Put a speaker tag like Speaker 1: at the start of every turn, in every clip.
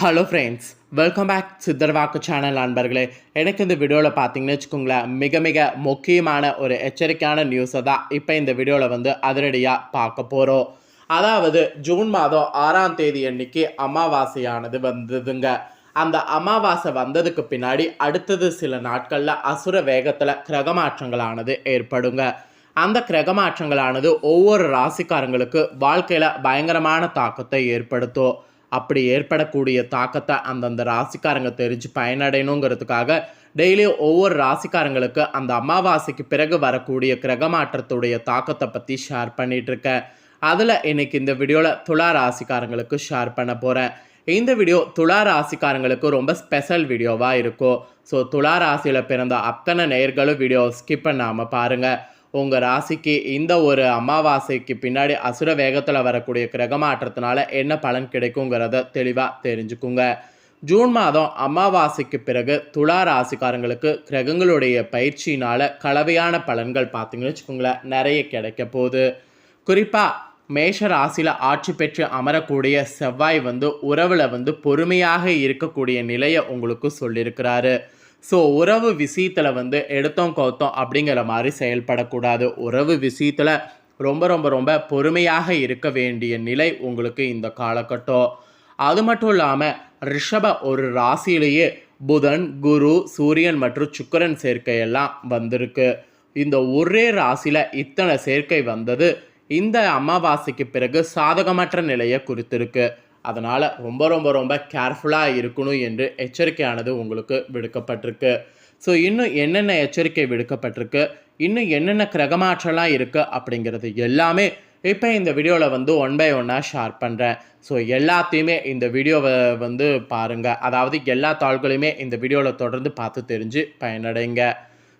Speaker 1: Hello friends welcome back Siddharvakku channel நண்பர்களே. எனக்கு இந்த வீடியோவில் பார்த்தீங்கன்னு வச்சுக்கோங்களேன் மிக மிக முக்கியமான ஒரு எச்சரிக்கையான நியூஸை தான் இப்போ இந்த வீடியோவில் வந்து அதிரடியாக பார்க்க போகிறோம் அதாவது ஜூன் மாதம் ஆறாம் தேதி அன்னைக்கு அமாவாசையானது வந்ததுங்க. அந்த அமாவாசை வந்ததுக்கு பின்னாடி அடுத்தது சில நாட்களில் அசுர வேகத்தில் கிரகமாற்றங்களானது ஏற்படுங்க. அந்த கிரகமாற்றங்களானது ஒவ்வொரு ராசிக்காரங்களுக்கு வாழ்க்கையில் பயங்கரமான தாக்கத்தை ஏற்படுத்தும். அப்படி ஏற்படக்கூடிய தாக்கத்தை அந்தந்த ராசிக்காரங்க தெரிஞ்சு பயனடையணுங்கிறதுக்காக டெய்லியும் ஒவ்வொரு ராசிக்காரங்களுக்கு அந்த அமாவாசைக்கு பிறகு வரக்கூடிய கிரகமாற்றத்துடைய தாக்கத்தை பற்றி ஷேர் பண்ணிகிட்ருக்கேன் அதில் இன்னைக்கு இந்த வீடியோவில் துலா ராசிக்காரங்களுக்கு ஷேர் பண்ண போகிறேன் இந்த வீடியோ துலா ராசிக்காரங்களுக்கு ரொம்ப ஸ்பெஷல் வீடியோவாக இருக்கும். ஸோ துலா ராசியில் பிறந்த அத்தனை நேர்களும் வீடியோ ஸ்கிப் பண்ணாமல் பாருங்கள் உங்கள் ராசிக்கு இந்த ஒரு அமாவாசைக்கு பின்னாடி அசுர வேகத்தில் வரக்கூடிய கிரகமாற்றத்தினால என்ன பலன் கிடைக்குங்கிறத தெளிவாக தெரிஞ்சுக்குங்க. ஜூன் மாதம் அமாவாசைக்கு பிறகு துலா ராசிக்காரங்களுக்கு கிரகங்களுடைய பயிற்சியினால் கலவையான பலன்கள் பார்த்தீங்கன்னு வச்சுக்கோங்களேன் நிறைய கிடைக்க போகுது. குறிப்பாக மேஷ ராசியில் ஆட்சி பெற்று அமரக்கூடிய செவ்வாய் வந்து உறவில் வந்து பொறுமையாக இருக்கக்கூடிய நிலையை உங்களுக்கு சொல்லியிருக்கிறாரு. ஸோ உறவு விஷயத்தில் வந்து எடுத்தோம் கவுத்தோம் அப்படிங்கிற மாதிரி செயல்படக்கூடாது. உறவு விஷயத்தில் ரொம்ப ரொம்ப ரொம்ப பொறுமையாக இருக்க வேண்டிய நிலை உங்களுக்கு இந்த காலகட்டம். அது மட்டும் இல்லாமல் ரிஷப ஒரு ராசியிலேயே புதன் குரு சூரியன் மற்றும் சுக்கரன் சேர்க்கையெல்லாம் வந்திருக்கு. இந்த ஒரே ராசியில் இத்தனை சேர்க்கை வந்தது இந்த அமாவாசைக்கு பிறகு சாதகமற்ற நிலையை குறித்திருக்கு. அதனால் ரொம்ப ரொம்ப ரொம்ப கேர்ஃபுல்லாக இருக்கணும் என்று எச்சரிக்கையானது உங்களுக்கு விடுக்கப்பட்டிருக்கு. ஸோ இன்னும் என்னென்ன எச்சரிக்கை விடுக்கப்பட்டிருக்கு? இன்னும் என்னென்ன கிரகமாற்றலாம் இருக்குது அப்படிங்கிறது எல்லாமே இப்போ இந்த வீடியோவில் வந்து ஒன் பை ஒன்னாக ஷேர் பண்ணுறேன் ஸோ எல்லாத்தையுமே இந்த வீடியோவை வந்து பாருங்கள் அதாவது எல்லா தாள்களையுமே இந்த வீடியோவில் தொடர்ந்து பார்த்து தெரிஞ்சு பயனடைங்க.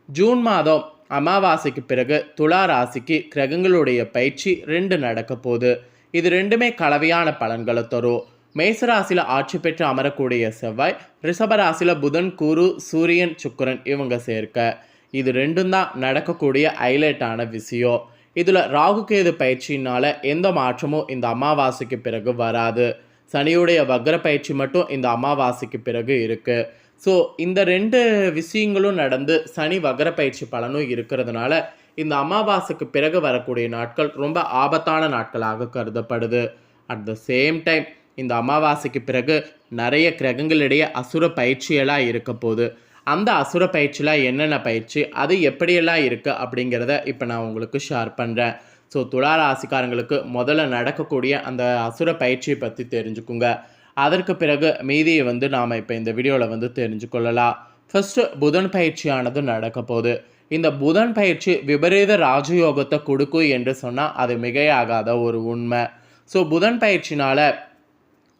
Speaker 1: ஜூன் மாதம் அமாவாசைக்கு பிறகு துலா ராசிக்கு கிரகங்களுடைய பயிற்சி ரெண்டு நடக்க போகுது. இது ரெண்டுமே கலவையான பலன்களை தரும். மேசராசியில் ஆட்சி பெற்று அமரக்கூடிய செவ்வாய் ரிஷபராசியில் புதன் குரு சூரியன் சுக்கரன் இவங்க சேர்க்க. இது ரெண்டும் தான் நடக்கக்கூடிய ஹைலைட்டான விஷயம். இதில் ராகு கேது பயிற்சியினால் எந்த மாற்றமும் இந்த அமாவாசைக்கு பிறகு வராது. சனியுடைய வக்ர பயிற்சி மட்டும் இந்த அமாவாசைக்கு பிறகு இருக்குது ஸோ இந்த ரெண்டு விஷயங்களும் நடந்து சனி வக்ர பயிற்சி பலனும் இருக்கிறதுனால இந்த அமாவாசைக்கு பிறகு வரக்கூடிய நாட்கள் ரொம்ப ஆபத்தான நாட்களாக கருதப்படுது. அட் த சேம் டைம் இந்த அமாவாசைக்கு பிறகு நிறைய கிரகங்களிடையே அசுர பயிற்சியெல்லாம் இருக்க போகுது. அந்த அசுர பயிற்சியெலாம் என்னென்ன பயிற்சி அது எப்படியெல்லாம் இருக்குது அப்படிங்கிறத இப்போ நான் உங்களுக்கு ஷேர் பண்ணுறேன் ஸோ துலா ராசிக்காரங்களுக்கு முதல்ல நடக்கக்கூடிய அந்த அசுர பயிற்சியை பற்றி தெரிஞ்சுக்குங்க. அதற்கு பிறகு மீதியை வந்து நாம் இப்போ இந்த வீடியோவில் வந்து தெரிஞ்சுக்கொள்ளலாம் ஃபஸ்ட்டு புதன் பயிற்சியானது நடக்க போகுது. இந்த புதன் பயிற்சி விபரீத ராஜயோகத்தை கொடுக்கும் என்று சொன்னால் அது மிகையாகாத ஒரு உண்மை. ஸோ புதன் பயிற்சினால்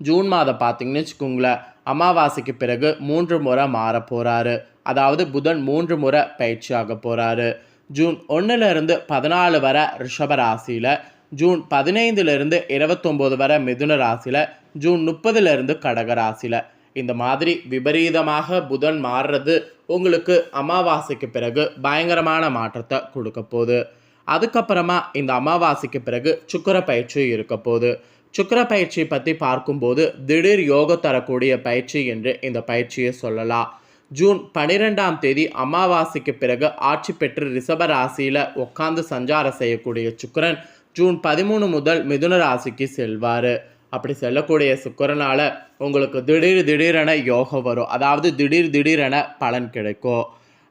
Speaker 1: ஜூன் மாதம் பார்த்தீங்கன்னு வச்சுக்கோங்களேன் அமாவாசைக்கு பிறகு மூன்று முறை மாற போகிறாரு அதாவது புதன் மூன்று முறை பயிற்சியாக போகிறாரு ஜூன் ஒன்றுலேருந்து பதினாலு வரை ரிஷப ராசியில் ஜூன் பதினைந்துலேருந்து இருபத்தொம்போது வரை மிதுன ராசியில் ஜூன் முப்பதுலேருந்து கடக ராசியில். இந்த மாதிரி விபரீதமாக புதன் மாறுறது உங்களுக்கு அமாவாசைக்கு பிறகு பயங்கரமான மாற்றத்தை கொடுக்க போகுது. அதுக்கப்புறமா இந்த அமாவாசைக்கு பிறகு சுக்கர பயிற்சி இருக்க போகுது. சுக்கர பயிற்சி பற்றி பார்க்கும்போது திடீர் யோகம் தரக்கூடிய பயிற்சி என்று இந்த பயிற்சியை சொல்லலாம். ஜூன் பனிரெண்டாம் தேதி அமாவாசைக்கு பிறகு ஆட்சி பெற்று ரிஷப ராசியில் உட்காந்து சஞ்சாரம் செய்யக்கூடிய சுக்கரன் ஜூன் பதிமூணு முதல் மிதுன ராசிக்கு செல்வார். அப்படி செல்லக்கூடிய சுக்கரனால் உங்களுக்கு திடீர் திடீரென யோகம் வரும். அதாவது திடீர் திடீரென பலன் கிடைக்கும்.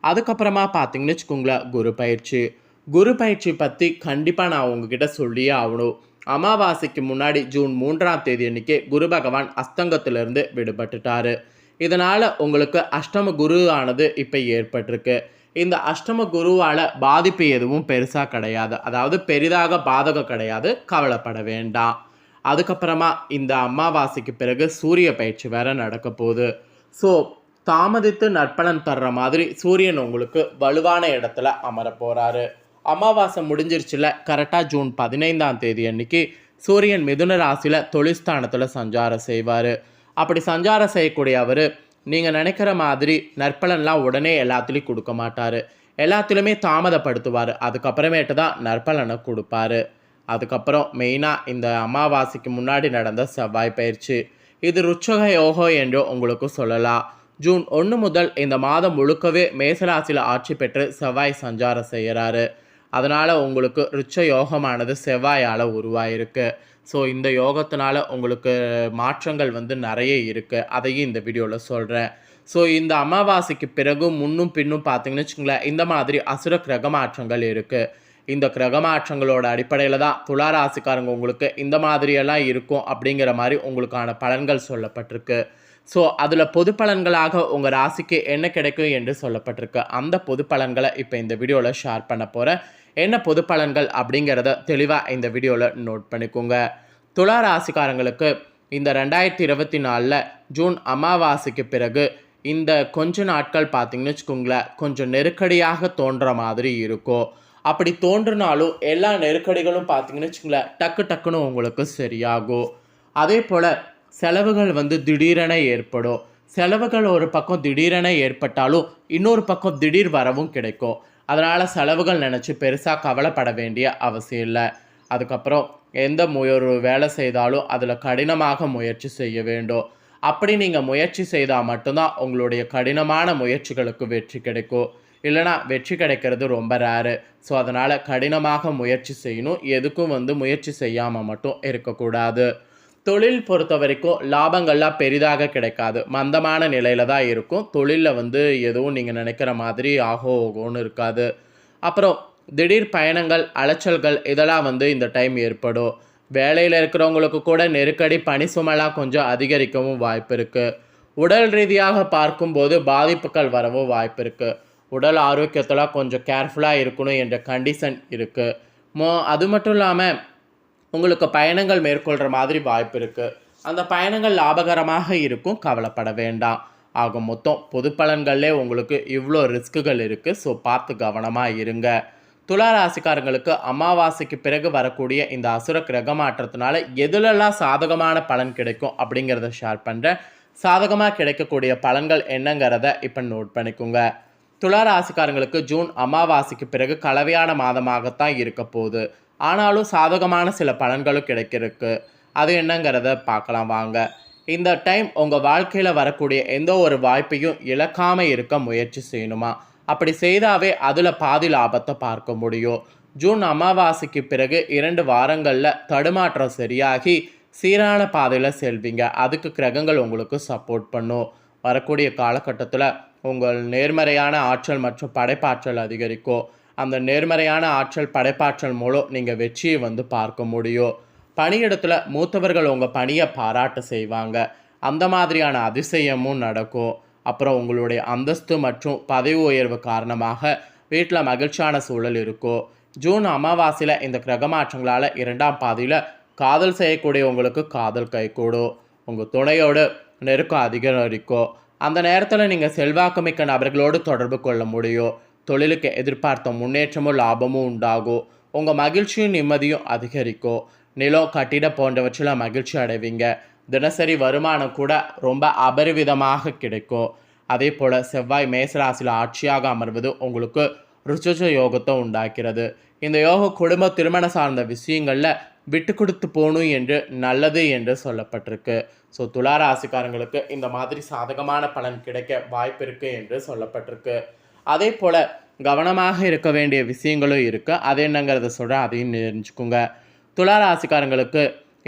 Speaker 1: அதுக்கப்புறமா பார்த்தீங்கன்னு வச்சுக்கோங்களேன் குரு பயிற்சி. குரு பயிற்சி பற்றி கண்டிப்பாக நான் உங்ககிட்ட சொல்லியே ஆகணும். அமாவாசைக்கு முன்னாடி ஜூன் மூன்றாம் தேதி அன்னைக்கு குரு பகவான் அஸ்தங்கத்திலிருந்து விடுபட்டுட்டாரு. இதனால் உங்களுக்கு அஷ்டம குரு ஆனது இப்போ ஏற்பட்டிருக்கு. இந்த அஷ்டம குருவால் பாதிப்பு எதுவும் பெருசாக கிடையாது. அதாவது பெரிதாக பாதகம் கிடையாது. கவலைப்பட வேண்டாம். அதுக்கப்புறமா இந்த அமாவாசைக்கு பிறகு சூரிய பயிற்சி வேற நடக்க போகுது. ஸோ தாமதித்து நற்பலன் தர்ற மாதிரி சூரியன் உங்களுக்கு வலுவான இடத்துல அமர போகிறாரு அமாவாசை முடிஞ்சிருச்சுல கரெக்டாக ஜூன் பதினைந்தாம் தேதி அன்னைக்கு சூரியன் மிதுன ராசியில் தொழிற்ஸ்தானத்தில் சஞ்சாரம் செய்வார். அப்படி சஞ்சாரம் செய்யக்கூடிய அவர் நீங்கள் நினைக்கிற மாதிரி நற்பலன்லாம் உடனே எல்லாத்துலேயும் கொடுக்க மாட்டார். எல்லாத்துலேயுமே தாமதப்படுத்துவார். அதுக்கப்புறமேட்டு தான் நற்பலனை கொடுப்பாரு. அதுக்கப்புறம் மெயினாக இந்த அமாவாசைக்கு முன்னாடி நடந்த செவ்வாய் பயிற்சி. இது ருச்சக யோகம் என்று உங்களுக்கு சொல்லலாம். ஜூன் ஒன்று முதல் இந்த மாதம் முழுக்கவே மேசராசியில் ஆட்சி பெற்று செவ்வாய் சஞ்சாரம் செய்கிறாரு அதனால் உங்களுக்கு ருச்ச யோகமானது செவ்வாயால் உருவாயிருக்கு. ஸோ இந்த யோகத்தினால உங்களுக்கு மாற்றங்கள் வந்து நிறைய இருக்குது அதையும் இந்த வீடியோவில் சொல்கிறேன் ஸோ இந்த அமாவாசைக்கு பிறகு முன்னும் பின்னும் பார்த்தீங்கன்னு வச்சுங்களேன் இந்த மாதிரி அசுர கிரக மாற்றங்கள் இருக்குது இந்த கிரகமாற்றங்களோட அடிப்படையில் தான் துலா ராசிக்காரங்க உங்களுக்கு இந்த மாதிரியெல்லாம் இருக்கும் அப்படிங்கிற மாதிரி உங்களுக்கான பலன்கள் சொல்லப்பட்டிருக்கு. ஸோ அதில் பொது பலன்களாக உங்கள் ராசிக்கு என்ன கிடைக்கும் என்று சொல்லப்பட்டிருக்கு. அந்த பொது பலன்களை இப்போ இந்த வீடியோவில் ஷேர் பண்ண போகிறேன் என்ன பொது பலன்கள் அப்படிங்கிறத தெளிவாக இந்த வீடியோவில் நோட் பண்ணிக்கோங்க. துலா ராசிக்காரங்களுக்கு இந்த ரெண்டாயிரத்தி இருபத்தி நாலில் ஜூன் அமாவாசைக்கு பிறகு இந்த கொஞ்ச நாட்கள் பார்த்திங்கன்னு வச்சுக்கோங்களேன் கொஞ்சம் நெருக்கடியாக தோன்ற மாதிரி இருக்கும். அப்படி தோன்றினாலும் எல்லா நெருக்கடிகளும் பார்த்தீங்கன்னு வச்சுங்களேன் டக்கு டக்குன்னு உங்களுக்கு சரியாகும். அதே போல் செலவுகள் வந்து திடீரென ஏற்படும். செலவுகள் ஒரு பக்கம் திடீரென ஏற்பட்டாலும் இன்னொரு பக்கம் திடீர் வரவும் கிடைக்கும். அதனால் செலவுகள் நினச்சி பெருசாக கவலைப்பட வேண்டிய அவசியம் இல்லை. அதுக்கப்புறம் எந்த ஒரு வேலை செய்தாலும் அதில் கடினமாக முயற்சி செய்ய வேண்டும். அப்படி நீங்கள் முயற்சி செய்தால் மட்டும்தான் உங்களுடைய கடினமான முயற்சிகளுக்கு வெற்றி கிடைக்கும். இல்லைனா வெற்றி கிடைக்கிறது ரொம்ப ரேரு ஸோ அதனால் கடினமாக முயற்சி செய்யணும். எதுக்கும் வந்து முயற்சி செய்யாமல் மட்டும் இருக்கக்கூடாது. தொழில் பொறுத்த வரைக்கும் லாபங்கள்லாம் பெரிதாக கிடைக்காது. மந்தமான நிலையில் தான் இருக்கும். தொழிலில் வந்து எதுவும் நீங்கள் நினைக்கிற மாதிரி ஆகோ ஓகோன்னு இருக்காது. அப்புறம் திடீர் பயணங்கள் அலைச்சல்கள் இதெல்லாம் வந்து இந்த டைம் ஏற்படும். வேலையில் இருக்கிறவங்களுக்கு கூட நெருக்கடி பணி சுமலாக கொஞ்சம் அதிகரிக்கவும் வாய்ப்பு இருக்குது உடல் ரீதியாக பார்க்கும்போது பாதிப்புகள் வரவும் வாய்ப்பு இருக்குது உடல் ஆரோக்கியத்தில் கொஞ்சம் கேர்ஃபுல்லாக இருக்கணும் என்ற கண்டிஷன் இருக்குது மோ அது மட்டும் இல்லாமல் உங்களுக்கு பயணங்கள் மேற்கொள்கிற மாதிரி வாய்ப்பு இருக்குது அந்த பயணங்கள் லாபகரமாக இருக்கும் கவலைப்பட வேண்டாம். ஆக மொத்தம் பொது பலன்கள்லே உங்களுக்கு இவ்வளோ ரிஸ்க்குகள் இருக்குது ஸோ பார்த்து கவனமாக இருங்க. துலா ராசிக்காரங்களுக்கு அமாவாசைக்கு பிறகு வரக்கூடிய இந்த அசுர கிரக மாற்றத்தினால எதுலெல்லாம் சாதகமான பலன் கிடைக்கும் அப்படிங்கிறத ஷேர் பண்ணுறேன் சாதகமாக கிடைக்கக்கூடிய பலன்கள் என்னங்கிறத இப்போ நோட் பண்ணிக்கோங்க. துலா ராசிக்காரங்களுக்கு ஜூன் அமாவாசைக்கு பிறகு கலவையான மாதமாகத்தான் இருக்க போகுது. ஆனாலும் சாதகமான சில பலன்களும் கிடைக்கிறதுக்கு. அது என்னங்கிறத பார்க்கலாம் வாங்க. இந்த டைம் உங்கள் வாழ்க்கையில் வரக்கூடிய எந்த ஒரு வாய்ப்பையும் இழக்காமல் இருக்க முயற்சி செய்யணுமா? அப்படி செய்தாவே அதில் பாதி லாபத்தை பார்க்க முடியும். ஜூன் அமாவாசைக்கு பிறகு இரண்டு வாரங்களில் தடுமாற்றம் சரியாகி சீரான பாதையில் செல்வீங்க. அதுக்கு கிரகங்கள் உங்களுக்கு சப்போர்ட் பண்ணும். வரக்கூடிய காலகட்டத்தில் உங்கள் நேர்மறையான ஆற்றல் மற்றும் படைப்பாற்றல் அதிகரிக்கும் அந்த நேர்மறையான ஆற்றல் படைப்பாற்றல் மூலம் நீங்கள் வெற்றியை வந்து பார்க்க முடியும். பணியிடத்தில் மூத்தவர்கள் உங்கள் பணியை பாராட்ட செய்வாங்க. அந்த மாதிரியான அதிசயமும் நடக்கும். அப்புறம் உங்களுடைய அந்தஸ்து மற்றும் பதவி உயர்வு காரணமாக வீட்டில் மகிழ்ச்சியான சூழல் இருக்கும் ஜூன் அமாவாசையில் இந்த கிரக மாற்றங்களால் இரண்டாம் பாதியில் காதல் செய்யக்கூடிய உங்களுக்கு காதல் கைகூடும். உங்கள் துணையோடு நெருக்கம் அதிகரிக்கும். அந்த நேரத்தில் நீங்கள் செல்வாக்குமிக்க நபர்களோடு தொடர்பு கொள்ள முடியும். தொழிலுக்கு எதிர்பார்த்த முன்னேற்றமும் லாபமும் உண்டாகும் உங்கள் மகிழ்ச்சியும் நிம்மதியும் அதிகரிக்கும். நிலம் கட்டிட போன்றவற்றில் மகிழ்ச்சி அடைவீங்க. தினசரி வருமானம் கூட ரொம்ப அபரிவிதமாக கிடைக்கும். அதே போல் செவ்வாய் மேசராசியில் ஆட்சியாக அமர்வது உங்களுக்கு ருச்சுஜ யோகத்தை உண்டாக்கிறது. இந்த யோக குடும்ப திருமணம் சார்ந்த விஷயங்களில் விட்டு கொடுத்து போகணும் என்று நல்லது என்று சொல்லப்பட்டிருக்கு. ஸோ துலா ராசிக்காரங்களுக்கு இந்த மாதிரி சாதகமான பலன் கிடைக்க வாய்ப்பு இருக்குது என்று சொல்லப்பட்டிருக்கு. அதே போல் கவனமாக இருக்க வேண்டிய விஷயங்களும் இருக்குது அது என்னங்கிறத சொல்கிறேன் அதையும் தெரிஞ்சுக்கோங்க. துலா ராசிக்காரங்களுக்கு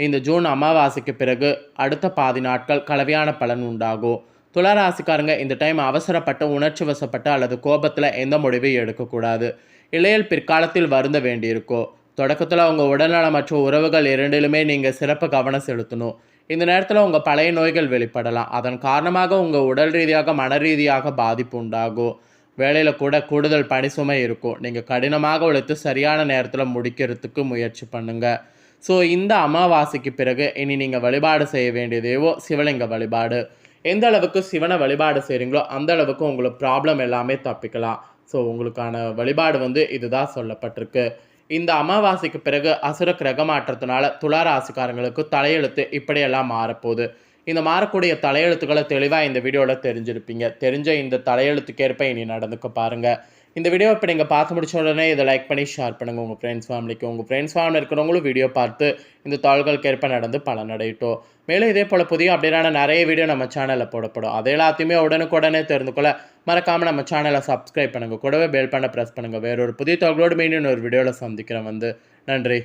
Speaker 1: இந்த ஜூன் அமாவாசைக்கு பிறகு அடுத்த பாதி நாட்கள் கலவையான பலன் உண்டாகும். துளராசிக்காரங்க இந்த டைம் அவசரப்பட்டு உணர்ச்சி வசப்பட்டு அல்லது கோபத்தில் எந்த முடிவையும் எடுக்கக்கூடாது. இளையல் பிற்காலத்தில் வருந்த வேண்டியிருக்கோ தொடக்கத்தில் உங்கள் உடல்நலம் மற்றும் உறவுகள் இரண்டிலுமே நீங்கள் சிறப்பு கவனம் செலுத்தணும். இந்த நேரத்தில் உங்கள் பழைய நோய்கள் வெளிப்படலாம். அதன் காரணமாக உங்கள் உடல் ரீதியாக மன ரீதியாக பாதிப்பு உண்டாகும். வேலையில் கூட கூடுதல் பணி சுமை இருக்கும். நீங்கள் கடினமாக உழைத்து சரியான நேரத்தில் முடிக்கிறதுக்கு முயற்சி பண்ணுங்கள் ஸோ இந்த அமாவாசைக்கு பிறகு இனி நீங்கள் வழிபாடு செய்ய வேண்டியதேவோ சிவலிங்க வழிபாடு. எந்த அளவுக்கு சிவனை வழிபாடு செய்கிறீங்களோ அந்த அளவுக்கு உங்களுக்கு ப்ராப்ளம் எல்லாமே தப்பிக்கலாம். ஸோ உங்களுக்கான வழிபாடு வந்து இதுதான் சொல்லப்பட்டிருக்கு. இந்த அமாவாசைக்கு பிறகு அசுர கிரக மாற்றத்தினால துலா ராசிக்காரங்களுக்கு தலையெழுத்து இப்படியெல்லாம் மாறப்போகுது. இந்த மாறக்கூடிய தலையெழுத்துக்களை தெளிவாக இந்த வீடியோவில் தெரிஞ்சிருப்பீங்க. தெரிஞ்ச இந்த தலையெழுத்துக்கேற்ப இனி நடந்துக்க பாருங்கள் இந்த வீடியோ இப்போ நீங்கள் பார்த்து முடிச்ச உடனே இதை லைக் பண்ணி ஷேர் பண்ணுங்கள் உங்கள் ஃப்ரெண்ட்ஸ் ஃபேமிலிக்கு உங்கள் ஃப்ரெண்ட்ஸ் ஃபேமிலி இருக்கிறவங்களும் வீடியோ பார்த்து இந்த தாள்களுக்கு ஏற்ப நடந்து பலனடையட்டும் மேலும் இதே போல் புதிய அப்படின்னா நிறைய வீடியோ நம்ம சேனலில் போடப்படும். அதை எல்லாத்தையுமே உடனுக்குடனே தெரிந்து கொள்ள மறக்காமல் நம்ம சேனலை சப்ஸ்கிரைப் பண்ணுங்கள் கூடவே பெல் பண்ண ப்ரெஸ் பண்ணுங்கள் வேறொரு புதிய தகவலோடு மீண்டும் ஒரு வீடியோவில் சந்திக்கிறேன் வந்து. நன்றி.